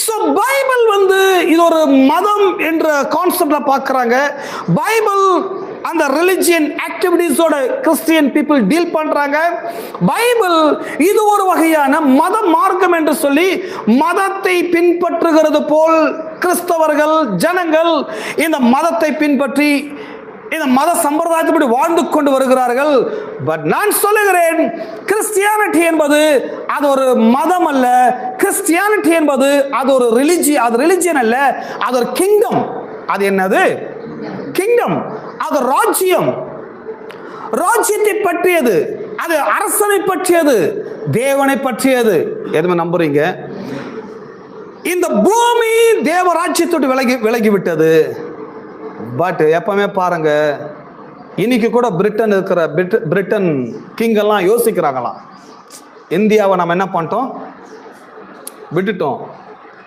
So Bible வந்து இது ஒரு மதம் என்ற கான்செப்டில் பார்க்குறாங்க. பைபிள் அந்த ரிலிஜியன் ஆக்டிவிட்டீஸோட கிறிஸ்டியன் பீப்புள் டீல் பண்ணுறாங்க பைபிள் இது ஒரு வகையான மத மார்க்கம் என்று சொல்லி மதத்தை பின்பற்றுகிறது போல் கிறிஸ்தவர்கள் ஜனங்கள் இந்த மதத்தை பின்பற்றி இந்த மத சம்பிரதாயத்தைப்படி வாழ்ந்து கொண்டு வருகிறார்கள். பட் நான் சொல்லுகிறேன் கிறிஸ்டியானிட்டி என்பது அது ஒரு மதம் அல்ல. கிறிஸ்டியானிட்டி என்பது அது ஒரு ரிலிஜி அது ரிலிஜியன் அல்ல. அது ஒரு கிங்டம் அது என்னது? கிங்டம் அது ராஜ்யம். ராஜ்யத்தை பற்றியது. அது அரசனை பற்றியது. தேவனை பற்றியது. எதுவுமே நம்புறீங்க? இந்த பூமி தேவராஜ்யத்தோடு விலகி விலகி விட்டது பட் எப்பவுமே பாருங்க இன்னைக்கு கூட பிரிட்டன் இருக்கிற பிரிட் பிரிட்டன் கிங் எல்லாம் யோசிக்கிறாங்களாம். இந்தியாவை நம்ம என்ன பண்ணிட்டோம்? விட்டுட்டோம்.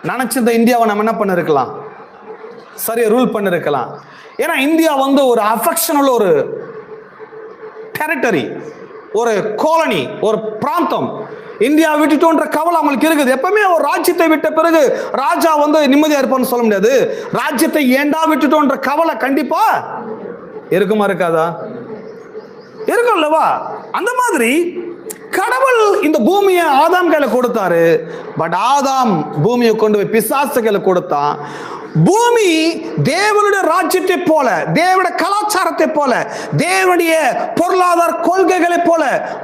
நினைச்சிருந்த இந்தியாவை நம்ம என்ன பண்ணிருக்கலாம்? சரியா ரூல் பண்ணிருக்கலாம். ஏன்னா இந்தியா வந்து ஒரு அஃபெக்ஷன் உள்ள ஒரு டெரிட்டரி ஒரு காலனி ஒரு பிராந்தம். இந்தியா விட்டுட்டோன்ற கவலை அவங்களுக்கு இருக்குது. எப்பவுமே ஒரு ராஜ்யத்தை விட்ட பிறகு ராஜா வந்து நிம்மதியா இருப்பான்னு சொல்ல முடியாது. ராஜ்யத்தை ஏண்டா விட்டுட்டோன்ற கவலை கண்டிப்பா இருக்குமா இருக்காதா? இருக்கும் அல்லவா அந்த மாதிரி கடவுள் இந்த பூமியை ஆதாம் கையில கொடுத்தாரு. பட் ஆதாம் பூமியை கொண்டு போய் பிசாசு கையில கொடுத்தான். பூமி தேவனுடைய ராஜ்யத்தை போல தேவனுடைய கலாச்சாரத்தை போல தேவனுடைய பொருளாதார கொள்கைகளை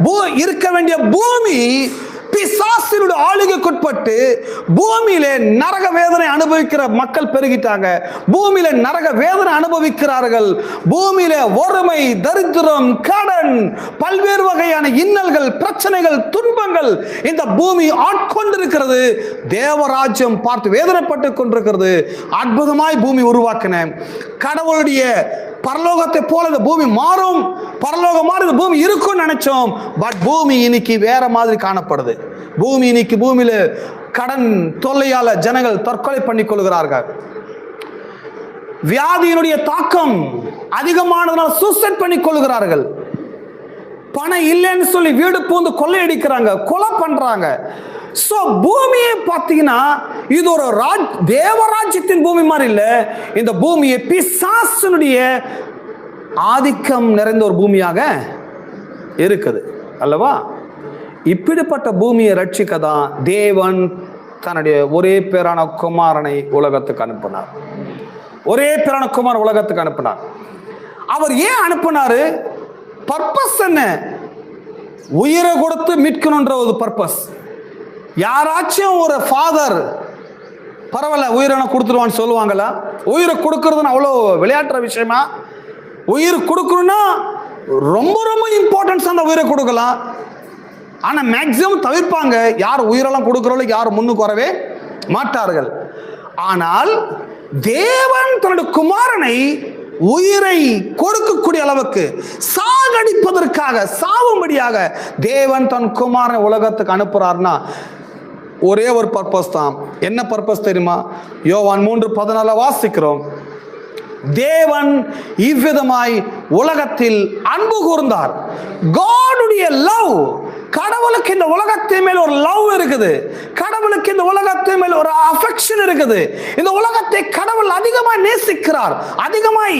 பூ- இருக்க வேண்டிய பூமி பிசாசினுடைய ஆளுகைக்குட்பட்டு பூமியில நரக வேதனை அனுபவிக்கிற மக்கள் பெருகிட்டாங்க. பூமியில நரக வேதனை அனுபவிக்கிறார்கள். பூமியில ஒருமை தரித்திரம் கடன் பல்வேறு வகையான இன்னல்கள் பிரச்சனைகள் துன்பங்கள் இந்த பூமி ஆட்கொண்டிருக்கிறது. தேவராஜ்யம் பார்த்து வேதனைப்பட்டு கொண்டிருக்கிறது. அற்புதமாய் பூமி உருவாக்கின. கடவுளுடைய பரலோகத்தை போல இந்த பூமி மாறும். பரலோகம் இந்த பூமி இருக்கும்னு நினைச்சோம். பட் பூமி இன்னைக்கு வேற மாதிரி காணப்படுது. பூமி இன்னைக்கு பூமியில கடன் தொல்லையால ஜனங்கள் தற்கொலை பண்ணிக் கொள்கிறார்கள். வியாதியினுடைய தாக்கம் அதிகமானதுனால சூசைட் பண்ணிக் கொள்கிறார்கள். பணம் இல்லைன்னு சொல்லி வீடு பூந்து கொள்ளையடிக்கிறாங்க கொலை பண்றாங்க. ஸோ பூமியை பார்த்தீங்கன்னா இது ஒரு ராஜ் தேவராஜ்யத்தின் பூமி மாதிரி இல்லை. இந்த பூமியை பிசாசனுடைய ஆதிக்கம் நிறைந்த ஒரு பூமியாக இருக்குது. அல்லவா? இப்படிப்பட்ட பூமியை ரட்சிக்க தான் தேவன் தன்னுடைய ஒரே பேரான குமாரனை உலகத்துக்கு அனுப்பினார். ஒரே பேரான குமார் உலகத்துக்கு அனுப்பினார். அவர் ஏன் அனுப்பினாரு? பர்பஸ் என்ன? உயிரை கொடுத்து மீட்கணுன்ற ஒரு பர்பஸ். யாராச்சும் ஒரு ஃபாதர் பரவாயில்ல உயிரினை கொடுத்துருவான்னு சொல்லுவாங்களா? உயிரை கொடுக்கறதுன்னு அவ்வளோ விளையாட்டுற விஷயமா? உயிர் கொடுக்கணும்னா ரொம்ப ரொம்ப இம்பார்ட்டன்ஸ் அந்த உயிரை கொடுக்கலாம். ஆனால் மேக்சிமம் தவிர்ப்பாங்க. யார் உயிரெல்லாம் கொடுக்குறவங்களுக்கு யார் முன்னுக்கு வரவே மாட்டார்கள். ஆனால் தேவன் தன்னுடைய குமாரனை உயிரை கொடுக்கக்கூடிய அளவுக்கு சாகடிப்பதற்காக சாவும்படியாக தேவன் தன் குமாரனை உலகத்துக்கு அனுப்புறாருன்னா ஒரே ஒரு பர்பஸ் தான். என்ன பர்பஸ் தெரியுமா? யோவான் மூன்று பதினால வாசிக்கிறோம். தேவன் இவ்விதமாய் உலகத்தில் அன்பு கூர்ந்தார். காடுடைய லவ் கடவுளுக்கு இந்த உலகத்தின் மேல் ஒரு லவ் இருக்குது. கடவுளுக்கு இந்த உலகத்தின் மேல் ஒரு அஃபெக்ஷன் இருக்குது. இந்த உலகத்தை கடவுள் அதிகமாய் நேசிக்கிறார். அதிகமாய்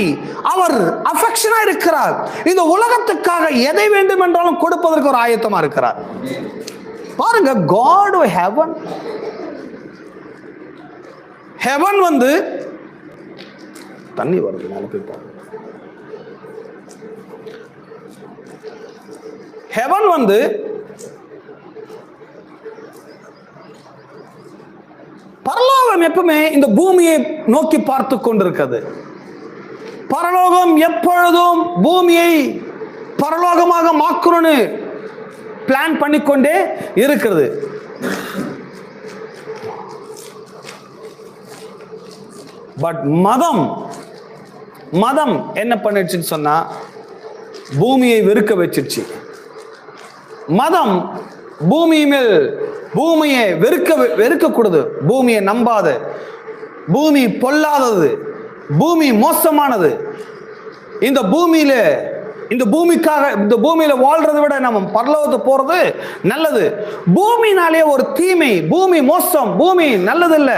அவர் அஃபெக்ஷனா இருக்கிறார். இந்த உலகத்துக்காக எதை வேண்டும் என்றாலும் கொடுப்பதற்கு ஒரு ஆயத்தமா இருக்கிறார். பாருங்க காட் ஹெவன் ஹெவன் வந்து தண்ணி வருது நாலு பேர் பாருங்க. ஹெவன் வந்து பரலோகம் எப்பவுமே இந்த பூமியை நோக்கி பார்த்து கொண்டிருக்கிறது. பரலோகம் எப்பொழுதும் பூமியை பரலோகமாக மாக்கணும்னு பிளான் பண்ணிக்கொண்டே இருக்கிறது. பட் மதம் மதம் என்ன பண்ணிடுச்சுன்னு சொன்னா பூமியை வெறுக்க வச்சிருச்சு மதம் பூமி மேல் பூமியை வெறுக்க வெறுக்கக்கூடாது. பூமியை நம்பாத. பூமி பொல்லாதது. பூமி மோசமானது. இந்த பூமியில இந்த பூமிக்காக இந்த பூமியில வாழ்றதை விட நம்ம பரலோகத்துக்கு போறது நல்லது. பூமினாலே ஒரு தீமை பூமி மோசம் பூமி நல்லதில்லை.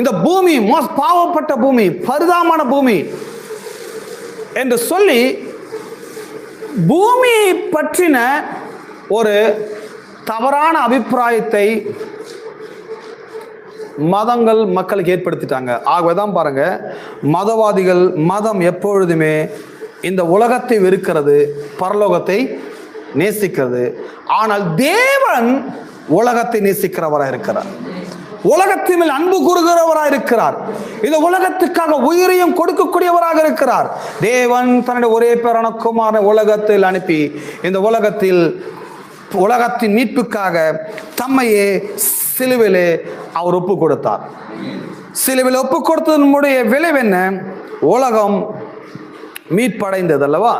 இந்த பூமி மோச பாவப்பட்ட பூமி பரிதாமான பூமி என்று சொல்லி பூமியை பற்றின ஒரு தவறான அபிப்பிராயத்தை மதங்கள் மக்களுக்கு ஏற்படுத்திட்டாங்க. ஆகவே தான் பாருங்க மதவாதிகள் மதம் எப்பொழுதுமே இந்த உலகத்தை வெறுக்கிறது பரலோகத்தை நேசிக்கிறது. ஆனால் தேவன் உலகத்தை நேசிக்கிறவராக இருக்கிறார். உலகத்தின் மேல் அன்பு கூறுகிறவராக இருக்கிறார். இந்த உலகத்துக்காக உயிரையும் கொடுக்கக்கூடியவராக இருக்கிறார். தேவன் தன்னுடைய ஒரே பேரான குமாரை உலகத்தில் அனுப்பி இந்த உலகத்தில் உலகத்தின் மீட்புக்காக தம்மையே சிலுவிலே அவர் ஒப்பு கொடுத்தார் சிலுவில் ஒப்பு கொடுத்ததனுடைய விளைவு என்ன? உலகம் மீட்படைந்தது அல்லவா